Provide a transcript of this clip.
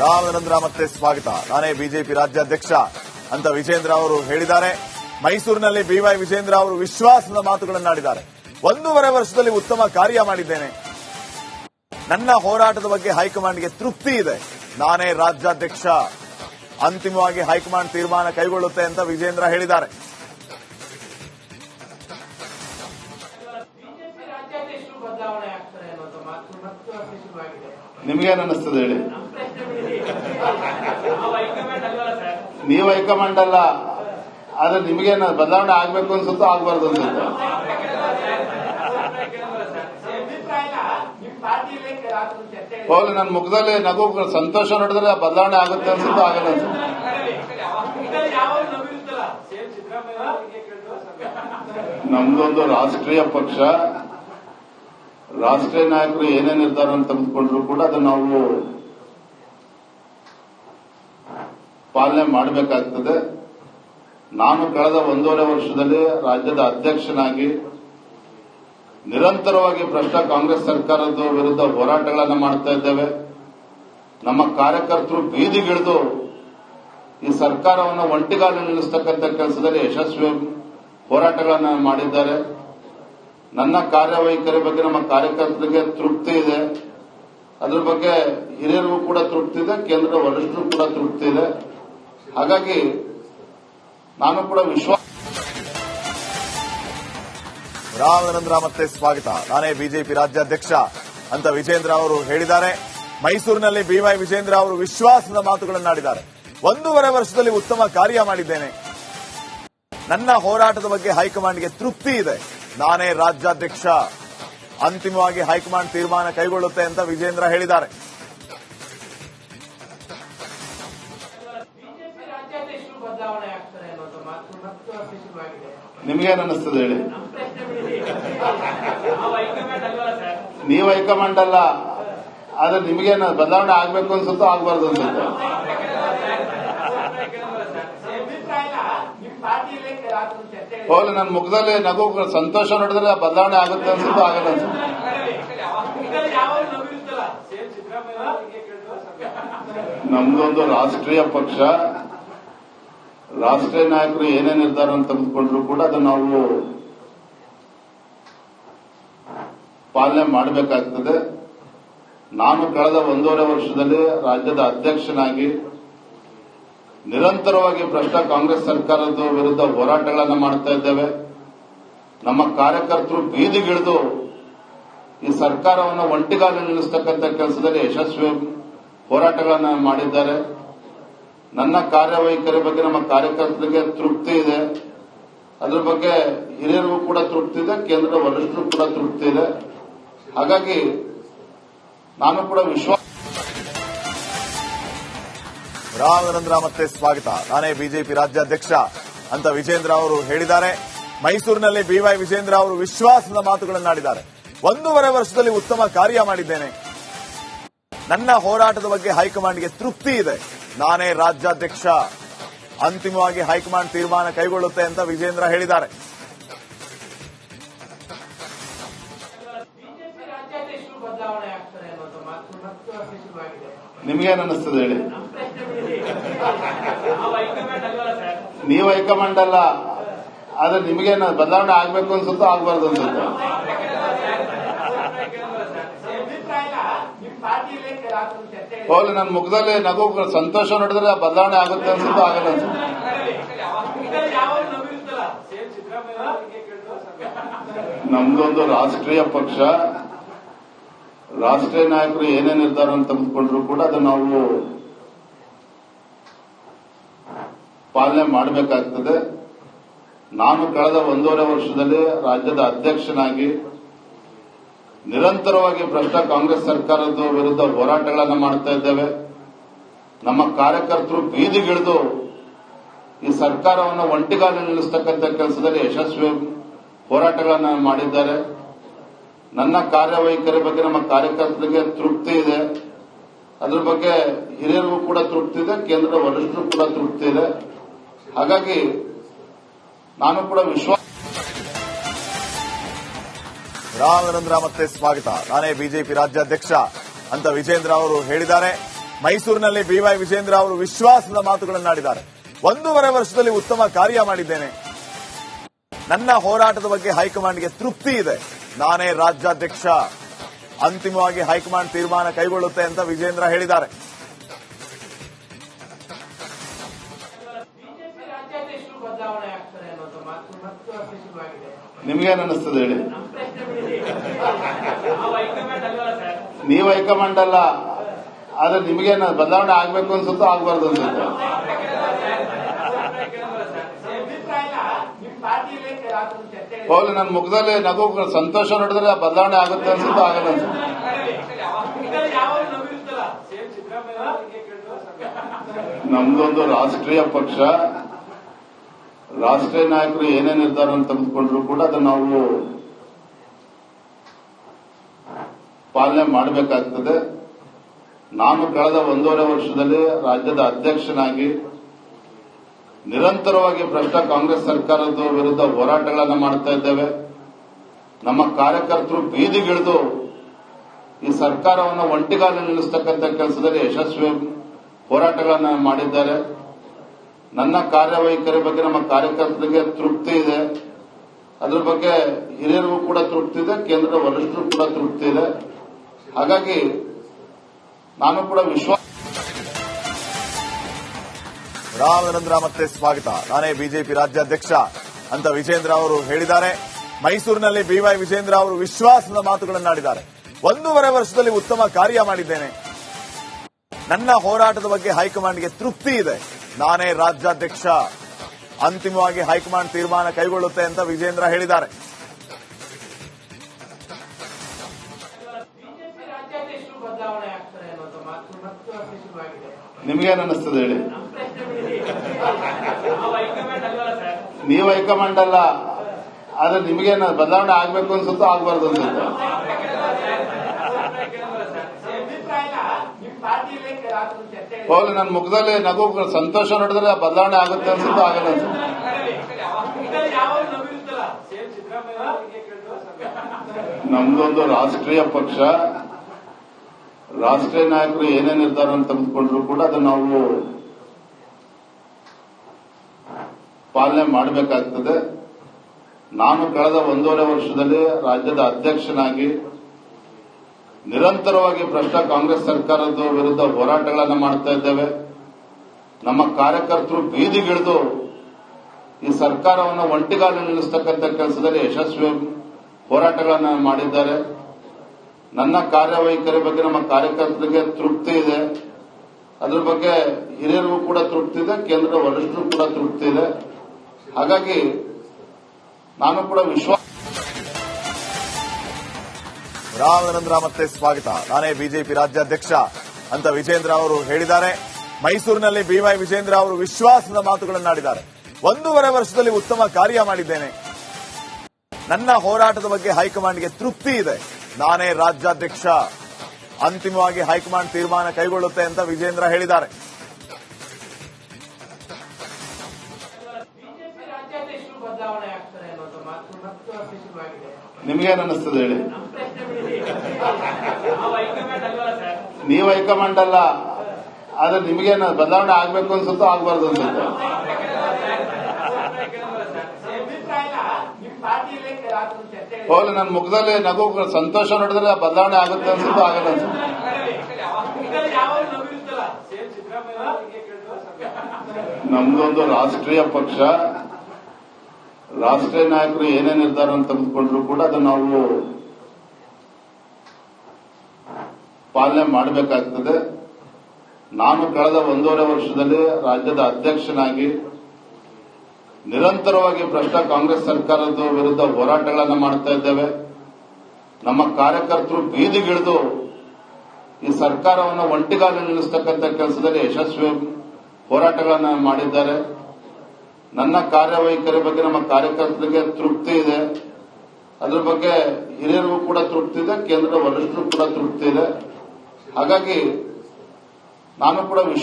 ರಾಮನಂದ್ರ ಮತ್ತೆ ಸ್ವಾಗತ. ನಾನೇ ಬಿಜೆಪಿ ರಾಜ್ಯಾಧ್ಯಕ್ಷ ಅಂತ ವಿಜೇಂದ್ರ ಅವರು ಹೇಳಿದ್ದಾರೆ. ಮೈಸೂರಿನಲ್ಲಿ ಬಿವೈ ವಿಜೇಂದ್ರ ಅವರು ವಿಶ್ವಾಸದ ಮಾತುಗಳನ್ನಾಡಿದ್ದಾರೆ. ಒಂದೂವರೆ ವರ್ಷದಲ್ಲಿ ಉತ್ತಮ ಕಾರ್ಯ ಮಾಡಿದ್ದೇನೆ. ನನ್ನ ಹೋರಾಟದ ಬಗ್ಗೆ ಹೈಕಮಾಂಡ್ಗೆ ತೃಪ್ತಿ ಇದೆ. ನಾನೇ ರಾಜ್ಯಾಧ್ಯಕ್ಷ. ಅಂತಿಮವಾಗಿ ಹೈಕಮಾಂಡ್ ತೀರ್ಮಾನ ಕೈಗೊಳ್ಳುತ್ತೆ ಅಂತ ವಿಜೇಂದ್ರ ಹೇಳಿದ್ದಾರೆ. ಬಿಜೆಪಿ ರಾಜ್ಯಾಧ್ಯಕ್ಷರು ಬದಲಾವಣೆ ಆಗ್ತಾರೆ ಅನ್ನೋದು ಮಾತು ಮತ್ತು ಅತಿ ಶುರುವಾಗಿದೆ ನಿಮ್ಗೇನ್ ಅನ್ನಿಸ್ತದೆ ಹೇಳಿ ನಮ್ಮ ಪ್ರಶ್ನೆ ಬಿಡಿ ನಾವು ಹೈಕಮಾಂಡ್ ಅಲ್ವಲ್ಲ ಸರ್ ನೀವು ಹೈಕಮಾಂಡ್ ಅಲ್ಲ ಆದ್ರೆ ನಿಮಗೆ ಬದಲಾವಣೆ ಆಗ್ಬೇಕು ಅನ್ಸುತ್ತೋ ಆಗ್ಬಾರ್ದು ಅನ್ಸುತ್ತೋ? ಹೋಗ್ಲಿ ನನ್ನ ಮುಖದಲ್ಲಿ ನಗು ಸಂತೋಷ ನೋಡಿದ್ರೆ ಬದಲಾವಣೆ ಆಗುತ್ತೆ ಅನ್ಸುತ್ತೋ ಆಗಲ್ಲ ನಮ್ದೊಂದು ರಾಷ್ಟ್ರೀಯ ಪಕ್ಷ. ರಾಷ್ಟ್ರೀಯ ನಾಯಕರು ಏನೇ ನಿರ್ಧಾರ ತೆಗೆದುಕೊಂಡ್ರು ಕೂಡ ಅದು ನಾವು ಪಾಲನೆ ಮಾಡಬೇಕಾಗ್ತದೆ. ನಾನು ಕಳೆದ ಒಂದೂವರೆ ವರ್ಷದಲ್ಲಿ ರಾಜ್ಯದ ಅಧ್ಯಕ್ಷನಾಗಿ ನಿರಂತರವಾಗಿ ಭ್ರಷ್ಟ ಕಾಂಗ್ರೆಸ್ ಸರ್ಕಾರದ ವಿರುದ್ಧ ಹೋರಾಟಗಳನ್ನು ಮಾಡ್ತಾ ಇದ್ದೇವೆ. ನಮ್ಮ ಕಾರ್ಯಕರ್ತರು ಬೀದಿಗಿಳಿದು ಈ ಸರ್ಕಾರವನ್ನು ಒಂಟಿಗಾಲು ನಿಲ್ಲಿಸತಕ್ಕಂಥ ಕೆಲಸದಲ್ಲಿ ಯಶಸ್ವಿ ಹೋರಾಟಗಳನ್ನು ಮಾಡಿದ್ದಾರೆ. ನನ್ನ ಕಾರ್ಯವೈಖರಿ ಬಗ್ಗೆ ನಮ್ಮ ಕಾರ್ಯಕರ್ತರಿಗೆ ತೃಪ್ತಿ ಇದೆ. ಅದರ ಬಗ್ಗೆ ಹಿರಿಯರಿಗೂ ಕೂಡ ತೃಪ್ತಿ ಇದೆ, ಕೇಂದ್ರದ ವರಿಷ್ಠರು ಕೂಡ ತೃಪ್ತಿ ಇದೆ. ಹಾಗಾಗಿ ನಾನು ಕೂಡ ವಿಶ್ವಾಸ ರಾಮನಂದ್ರ ಮತ್ತೆ ಸ್ವಾಗತ. ನಾನೇ ಬಿಜೆಪಿ ರಾಜ್ಯಾಧ್ಯಕ್ಷ ಅಂತ ವಿಜೇಂದ್ರ ಅವರು ಹೇಳಿದ್ದಾರೆ. ಮೈಸೂರಿನಲ್ಲಿ ಬಿವೈ ವಿಜೇಂದ್ರ ಅವರು ವಿಶ್ವಾಸದ ಮಾತುಗಳನ್ನಾಡಿದ್ದಾರೆ. ಒಂದೂವರೆ ವರ್ಷದಲ್ಲಿ ಉತ್ತಮ ಕಾರ್ಯ ಮಾಡಿದ್ದೇನೆ. ನನ್ನ ಹೋರಾಟದ ಬಗ್ಗೆ ಹೈಕಮಾಂಡ್ಗೆ ತೃಪ್ತಿ ಇದೆ. ನಾನೇ ರಾಜ್ಯಾಧ್ಯಕ್ಷ. ಅಂತಿಮವಾಗಿ ಹೈಕಮಾಂಡ್ ತೀರ್ಮಾನ ಕೈಗೊಳ್ಳುತ್ತೆ ಅಂತ ವಿಜೇಂದ್ರ ಹೇಳಿದ್ದಾರೆ. ಶುರುವಾಗಿದೆ ನಿಮ್ಗೇನ್ ಅನ್ನಿಸ್ತದೆ ಹೇಳಿ? ನೀವ್ ಹೈಕಮಾಂಡ್ ಅಲ್ಲ ಆದ್ರೆ ನಿಮ್ಗೇನು ಬದಲಾವಣೆ ಆಗ್ಬೇಕು ಅನ್ಸುತ್ತೋ ಆಗ್ಬಾರ್ದು ಅನ್ಸುತ್ತೋ? ಹೋಗ್ಲಿ ನನ್ನ ಮುಖದಲ್ಲಿ ನಗು ಸಂತೋಷ ನೋಡಿದ್ರೆ ಬದಲಾವಣೆ ಆಗುತ್ತೆ ಅನ್ಸುತ್ತೋ ಆಗಲ್ಲ ಅನ್ಸುತ್ತೆ? ನಮ್ದೊಂದು ರಾಷ್ಟ್ರೀಯ ಪಕ್ಷ. ರಾಷ್ಟ್ರೀಯ ನಾಯಕರು ಏನೇ ನಿರ್ಧಾರ ತೆಗೆದುಕೊಂಡ್ರು ಕೂಡ ಅದು ನಾವು ಪಾಲನೆ ಮಾಡಬೇಕಾಗ್ತದೆ. ನಾನು ಕಳೆದ ಒಂದೂವರೆ ವರ್ಷದಲ್ಲಿ ರಾಜ್ಯದ ಅಧ್ಯಕ್ಷನಾಗಿ ನಿರಂತರವಾಗಿ ಭ್ರಷ್ಟ ಕಾಂಗ್ರೆಸ್ ಸರ್ಕಾರದ ವಿರುದ್ಧ ಹೋರಾಟಗಳನ್ನು ಮಾಡ್ತಾ ಇದ್ದೇವೆ. ನಮ್ಮ ಕಾರ್ಯಕರ್ತರು ಬೀದಿಗಿಳಿದು ಈ ಸರ್ಕಾರವನ್ನು ಒಂಟಿಗಾಲು ನಿಲ್ಲಿಸ್ತಕ್ಕಂಥ ಕೆಲಸದಲ್ಲಿ ಯಶಸ್ವಿ ಹೋರಾಟಗಳನ್ನು ಮಾಡಿದ್ದಾರೆ. ನನ್ನ ಕಾರ್ಯವೈಖರಿ ಬಗ್ಗೆ ನಮ್ಮ ಕಾರ್ಯಕರ್ತರಿಗೆ ತೃಪ್ತಿ ಇದೆ. ಅದ್ರ ಬಗ್ಗೆ ಹಿರಿಯರಿಗೂ ಕೂಡ ತೃಪ್ತಿ ಇದೆ, ಕೇಂದ್ರದ ವರಿಷ್ಠರು ಕೂಡ ತೃಪ್ತಿ ಇದೆ. ಹಾಗಾಗಿ ನಾನು ಕೂಡ ವಿಶ್ವಾಸ ರಾಘವೇಂದ್ರ ಮತ್ತೆ ಸ್ವಾಗತ. ನಾನೇ ಬಿಜೆಪಿ ರಾಜ್ಯಾಧ್ಯಕ್ಷ ಅಂತ ವಿಜೇಂದ್ರ ಅವರು ಹೇಳಿದ್ದಾರೆ. ಮೈಸೂರಿನಲ್ಲಿ ಬಿವೈ ವಿಜೇಂದ್ರ ಅವರು ವಿಶ್ವಾಸದ ಮಾತುಗಳನ್ನಾಡಿದ್ದಾರೆ. ಒಂದೂವರೆ ವರ್ಷದಲ್ಲಿ ಉತ್ತಮ ಕಾರ್ಯ ಮಾಡಿದ್ದೇನೆ. ನನ್ನ ಹೋರಾಟದ ಬಗ್ಗೆ ಹೈಕಮಾಂಡ್ಗೆ ತೃಪ್ತಿ ಇದೆ. ನಾನೇ ರಾಜ್ಯಾಧ್ಯಕ್ಷ. ಅಂತಿಮವಾಗಿ ಹೈಕಮಾಂಡ್ ತೀರ್ಮಾನ ಕೈಗೊಳ್ಳುತ್ತೆ ಅಂತ ವಿಜೇಂದ್ರ ಹೇಳಿದ್ದಾರೆ. ನಿಮ್ಗೇನಿಸ್ತದೆ ಹೇಳಿ? ನೀವು ಹೈಕಮಾಂಡ್ ಅಲ್ಲ. ಆದ್ರೆ ನಿಮ್ಗೇನು ಬದಲಾವಣೆ ಆಗ್ಬೇಕು ಅನ್ಸುತ್ತೋ ಆಗ್ಬಾರ್ದು ಅನ್ಸುತ್ತೋ? ಹೋಗ್ಲಿ ನನ್ನ ಮುಖದಲ್ಲಿ ನಗು ಸಂತೋಷ ನೋಡಿದ್ರೆ ಬದಲಾವಣೆ ಆಗುತ್ತೆ ಅನ್ಸುತ್ತ ಆಗಲ್ಲ ನಮ್ದೊಂದು ರಾಷ್ಟ್ರೀಯ ಪಕ್ಷ. ರಾಷ್ಟ್ರೀಯ ನಾಯಕರು ಏನೇ ನಿರ್ಧಾರ ತೆಗೆದುಕೊಂಡ್ರು ಕೂಡ ಅದು ನಾವು ಪಾಲನೆ ಮಾಡಬೇಕಾಗ್ತದೆ. ನಾನು ಕಳೆದ ಒಂದೂವರೆ ವರ್ಷದಲ್ಲಿ ರಾಜ್ಯದ ಅಧ್ಯಕ್ಷನಾಗಿ ನಿರಂತರವಾಗಿ ಭ್ರಷ್ಟ ಕಾಂಗ್ರೆಸ್ ಸರ್ಕಾರದ ವಿರುದ್ಧ ಹೋರಾಟಗಳನ್ನು ಮಾಡ್ತಾ ಇದ್ದೇವೆ. ನಮ್ಮ ಕಾರ್ಯಕರ್ತರು ಬೀದಿಗಿಳಿದು ಈ ಸರ್ಕಾರವನ್ನು ಒಂಟಿಗಾಲ ನಿಲ್ಲಿಸ್ತಕ್ಕಂಥ ಕೆಲಸದಲ್ಲಿ ಯಶಸ್ವಿ ಹೋರಾಟಗಳನ್ನು ಮಾಡಿದ್ದಾರೆ. ನನ್ನ ಕಾರ್ಯವೈಖರಿ ಬಗ್ಗೆ ನಮ್ಮ ಕಾರ್ಯಕರ್ತರಿಗೆ ತೃಪ್ತಿ ಇದೆ. ಅದರ ಬಗ್ಗೆ ಹಿರಿಯರಿಗೂ ಕೂಡ ತೃಪ್ತಿ ಇದೆ, ಕೇಂದ್ರದ ವರಿಷ್ಠರು ಕೂಡ ತೃಪ್ತಿ ಇದೆ. ಹಾಗಾಗಿ ನಾನು ಕೂಡ ವಿಶ್ವಾಸ ರಾಮನಂದ್ರ ಮತ್ತೆ ಸ್ವಾಗತ. ನಾನೇ ಬಿಜೆಪಿ ರಾಜ್ಯಾಧ್ಯಕ್ಷ ಅಂತ ವಿಜೇಂದ್ರ ಅವರು ಹೇಳಿದ್ದಾರೆ. ಮೈಸೂರಿನಲ್ಲಿ ಬಿವೈ ವಿಜೇಂದ್ರ ಅವರು ವಿಶ್ವಾಸದ ಮಾತುಗಳನ್ನಾಡಿದ್ದಾರೆ. ಒಂದೂವರೆ ವರ್ಷದಲ್ಲಿ ಉತ್ತಮ ಕಾರ್ಯ ಮಾಡಿದ್ದೇನೆ. ನನ್ನ ಹೋರಾಟದ ಬಗ್ಗೆ ಹೈಕಮಾಂಡ್ಗೆ ತೃಪ್ತಿ ಇದೆ. ನಾನೇ ರಾಜ್ಯಾಧ್ಯಕ್ಷ. ಅಂತಿಮವಾಗಿ ಹೈಕಮಾಂಡ್ ತೀರ್ಮಾನ ಕೈಗೊಳ್ಳುತ್ತೆ ಅಂತ ವಿಜೇಂದ್ರ ಹೇಳಿದ್ದಾರೆ. ಬಿಜೆಪಿ ರಾಜ್ಯಾಧ್ಯಕ್ಷರು ಬದಲಾವಣೆ ಆಗ್ತಾರೆ ಅನ್ನೋದು ಮಾತು ಮತ್ತು ಶುರುವಾಗಿದೆ ನಿಮ್ಗೇನ್ ಅನಿಸ್ತದೆ ಹೇಳಿ ನಮ್ಮ ಪ್ರಶ್ನೆ ಬಿಡಿ ನಾವು ಹೈಕಮಾಂಡ್ ಅಲ್ವಾ ಸರ್ ನೀವು ಹೈಕಮಾಂಡ್ ಅಲ್ಲ ಆದ್ರೆ ನಿಮಗೆ ಬದಲಾವಣೆ ಆಗ್ಬೇಕು ಅನ್ಸುತ್ತೋ ಆಗ್ಬಾರ್ದು ಅನ್ಸುತ್ತೆ? ಹೌದು ನನ್ನ ಮುಖದಲ್ಲಿ ನಗು ಸಂತೋಷ ನೋಡಿದ್ರೆ ಬದಲಾವಣೆ ಆಗುತ್ತೆ ಅನ್ಸುತ್ತೋ ಆಗಲ್ಲ ಅನ್ಸುತ್ತೆ ನಮ್ದೊಂದು ರಾಷ್ಟ್ರೀಯ ಪಕ್ಷ. ರಾಷ್ಟ್ರೀಯ ನಾಯಕರು ಏನೇ ನಿರ್ಧಾರ ತೆಗೆದುಕೊಂಡ್ರು ಕೂಡ ಅದನ್ನ ನಾವು ಪಾಲನೆ ಮಾಡಬೇಕಾಗ್ತದೆ. ನಾನು ಕಳೆದ ಒಂದೂವರೆ ವರ್ಷದಲ್ಲಿ ರಾಜ್ಯದ ಅಧ್ಯಕ್ಷನಾಗಿ ನಿರಂತರವಾಗಿ ಭ್ರಷ್ಟ ಕಾಂಗ್ರೆಸ್ ಸರ್ಕಾರದ ವಿರುದ್ಧ ಹೋರಾಟಗಳನ್ನು ಮಾಡ್ತಾ ಇದ್ದೇವೆ. ನಮ್ಮ ಕಾರ್ಯಕರ್ತರು ಬೀದಿಗಿಳಿದು ಈ ಸರ್ಕಾರವನ್ನು ಒಂಟಿಗಾಲ ನಿಲ್ಲಿಸತಕ್ಕಂಥ ಕೆಲಸದಲ್ಲಿ ಯಶಸ್ವಿ ಹೋರಾಟಗಳನ್ನು ಮಾಡಿದ್ದಾರೆ. ನನ್ನ ಕಾರ್ಯವೈಖರಿ ಬಗ್ಗೆ ನಮ್ಮ ಕಾರ್ಯಕರ್ತರಿಗೆ ತೃಪ್ತಿ ಇದೆ. ಅದರ ಬಗ್ಗೆ ಹಿರಿಯರಿಗೂ ಕೂಡ ತೃಪ್ತಿ ಇದೆ, ಕೇಂದ್ರದ ವರಿಷ್ಠರು ಕೂಡ ತೃಪ್ತಿ ಇದೆ. ಹಾಗಾಗಿ ನಾನು ಕೂಡ ವಿಶ್ವಾಸ ರಾಮಚಂದ್ರ ಮತ್ತೆ ಸ್ವಾಗತ. ನಾನೇ ಬಿಜೆಪಿ ರಾಜ್ಯಾಧ್ಯಕ್ಷ ಅಂತ ವಿಜೇಂದ್ರ ಅವರು ಹೇಳಿದ್ದಾರೆ. ಮೈಸೂರಿನಲ್ಲಿ ಬಿವೈ ವಿಜೇಂದ್ರ ಅವರು ವಿಶ್ವಾಸದ ಮಾತುಗಳನ್ನಾಡಿದ್ದಾರೆ. ಒಂದೂವರೆ ವರ್ಷದಲ್ಲಿ ಉತ್ತಮ ಕಾರ್ಯ ಮಾಡಿದ್ದೇನೆ. ನನ್ನ ಹೋರಾಟದ ಬಗ್ಗೆ ಹೈಕಮಾಂಡ್ಗೆ ತೃಪ್ತಿ ಇದೆ. ನಾನೇ ರಾಜ್ಯಾಧ್ಯಕ್ಷ. ಅಂತಿಮವಾಗಿ ಹೈಕಮಾಂಡ್ ತೀರ್ಮಾನ ಕೈಗೊಳ್ಳುತ್ತೆ ಅಂತ ವಿಜೇಂದ್ರ ಹೇಳಿದ್ದಾರೆ. ನಿಮ್ಗೇನ್ ಅನಿಸ್ತದೆ ಹೇಳಿ? ನಾವು ಹೈಕಮಾಂಡ್ ಅಲ್ಲ. ಆದ್ರೆ ನಿಮ್ಗೇನ ಬದಲಾವಣೆ ಆಗ್ಬೇಕು ಅನ್ಸುತ್ತೋ ಆಗ್ಬಾರ್ದು ಅನ್ಸುತ್ತೋ? ಹೋಗಿ ನನ್ನ ಮುಖದಲ್ಲಿ ನಗು ಸಂತೋಷ ನೋಡಿದ್ರೆ ಬದಲಾವಣೆ ಆಗುತ್ತೆ ಅನ್ಸುತ್ತೋ ಆಗಲ್ಲ ನಮ್ದೊಂದು ರಾಷ್ಟ್ರೀಯ ಪಕ್ಷ. ರಾಷ್ಟ್ರೀಯ ನಾಯಕರು ಏನೇ ನಿರ್ಧಾರ ತೆಗೆದುಕೊಂಡ್ರು ಕೂಡ ಅದನ್ನು ನಾವು ಪಾಲನೆ ಮಾಡಬೇಕಾಗ್ತದೆ. ನಾನು ಕಳೆದ ಒಂದೂವರೆ ವರ್ಷದಲ್ಲಿ ರಾಜ್ಯದ ಅಧ್ಯಕ್ಷನಾಗಿ ನಿರಂತರವಾಗಿ ಭ್ರಷ್ಟ ಕಾಂಗ್ರೆಸ್ ಸರ್ಕಾರದ ವಿರುದ್ಧ ಹೋರಾಟಗಳನ್ನು ಮಾಡ್ತಾ ಇದ್ದೇವೆ. ನಮ್ಮ ಕಾರ್ಯಕರ್ತರು ಬೀದಿಗಿಳಿದು ಈ ಸರ್ಕಾರವನ್ನು ಒಂಟಿಗಾಲು ನಿಲ್ಲಿಸ್ತಕ್ಕಂಥ ಕೆಲಸದಲ್ಲಿ ಯಶಸ್ವಿ ಹೋರಾಟಗಳನ್ನು ಮಾಡಿದ್ದಾರೆ. ನನ್ನ ಕಾರ್ಯವೈಖರಿ ಬಗ್ಗೆ ನಮ್ಮ ಕಾರ್ಯಕರ್ತರಿಗೆ ತೃಪ್ತಿ ಇದೆ. ಅದ್ರ ಬಗ್ಗೆ ಹಿರಿಯರಿಗೂ ಕೂಡ ತೃಪ್ತಿ ಇದೆ, ಕೇಂದ್ರದ ವರಿಷ್ಠರು ಕೂಡ ತೃಪ್ತಿ ಇದೆ. ಹಾಗಾಗಿ ನಾನು ಕೂಡ ವಿಶ್ವಾಸ ರಾಮನಂದ್ರ ಮತ್ತೆ ಸ್ವಾಗತ. ನಾನೇ ಬಿಜೆಪಿ ರಾಜ್ಯಾಧ್ಯಕ್ಷ ಅಂತ ವಿಜೇಂದ್ರ ಅವರು ಹೇಳಿದ್ದಾರೆ. ಮೈಸೂರಿನಲ್ಲಿ ಬಿವೈ ವಿಜೇಂದ್ರ ಅವರು ವಿಶ್ವಾಸದ ಮಾತುಗಳನ್ನಾಡಿದ್ದಾರೆ. ಒಂದೂವರೆ ವರ್ಷದಲ್ಲಿ ಉತ್ತಮ ಕಾರ್ಯ ಮಾಡಿದ್ದೇನೆ. ನನ್ನ ಹೋರಾಟದ ಬಗ್ಗೆ ಹೈಕಮಾಂಡ್ಗೆ ತೃಪ್ತಿ ಇದೆ. ನಾನೇ ರಾಜ್ಯಾಧ್ಯಕ್ಷ. ಅಂತಿಮವಾಗಿ ಹೈಕಮಾಂಡ್ ತೀರ್ಮಾನ ಕೈಗೊಳ್ಳುತ್ತೆ ಅಂತ ವಿಜೇಂದ್ರ ಹೇಳಿದ್ದಾರೆ. ನಿಮ್ಗೇನಿಸ್ತದೆ ಹೇಳಿ? ನೀವು ಹೈಕಮಾಂಡ್ ಅಲ್ಲ. ಆದ್ರೆ ನಿಮ್ಗೇನ ಬದಲಾವಣೆ ಆಗ್ಬೇಕು ಅನ್ಸುತ್ತೋ ಆಗ್ಬಾರ್ದು ಅನ್ಸುತ್ತೋ. ಹೋಗ್ಲಿ ನನ್ನ ಮುಖದಲ್ಲಿ ನಗು ಸಂತೋಷ ನೋಡಿದ್ರೆ ಬದಲಾವಣೆ ಆಗುತ್ತೆ ಅನ್ಸುತ್ತೋ ಆಗಲ್ಲ ನಮ್ದೊಂದು ರಾಷ್ಟ್ರೀಯ ಪಕ್ಷ. ರಾಷ್ಟ್ರೀಯ ನಾಯಕರು ಏನೇ ನಿರ್ಧಾರ ತೆಗೆದುಕೊಂಡ್ರು ಕೂಡ ಅದನ್ನ ನಾವು ಪಾಲನೆ ಮಾಡಬೇಕಾಗ್ತದೆ. ನಾನು ಕಳೆದ ಒಂದೂವರೆ ವರ್ಷದಲ್ಲಿ ರಾಜ್ಯದ ಅಧ್ಯಕ್ಷನಾಗಿ ನಿರಂತರವಾಗಿ ಭ್ರಷ್ಟ ಕಾಂಗ್ರೆಸ್ ಸರ್ಕಾರದ ವಿರುದ್ಧ ಹೋರಾಟಗಳನ್ನು ಮಾಡ್ತಾ ಇದ್ದೇವೆ. ನಮ್ಮ ಕಾರ್ಯಕರ್ತರು ಬೀದಿಗಿಳಿದು ಈ ಸರ್ಕಾರವನ್ನು ಒಂಟಿಗಾಲ ನಿಲ್ಲಿಸ್ತಕ್ಕಂಥ ಕೆಲಸದಲ್ಲಿ ಯಶಸ್ವಿ ಹೋರಾಟಗಳನ್ನು ಮಾಡಿದ್ದಾರೆ. ನನ್ನ ಕಾರ್ಯವೈಖರಿ ಬಗ್ಗೆ ನಮ್ಮ ಕಾರ್ಯಕರ್ತರಿಗೆ ತೃಪ್ತಿ ಇದೆ. ಅದರ ಬಗ್ಗೆ ಹಿರಿಯರಿಗೂ ಕೂಡ ತೃಪ್ತಿ ಇದೆ, ಕೇಂದ್ರದ ವರಿಷ್ಠರು ಕೂಡ ತೃಪ್ತಿ ಇದೆ. ಹಾಗಾಗಿ ನಾನು ಕೂಡ ವಿಶ್ವಾಸ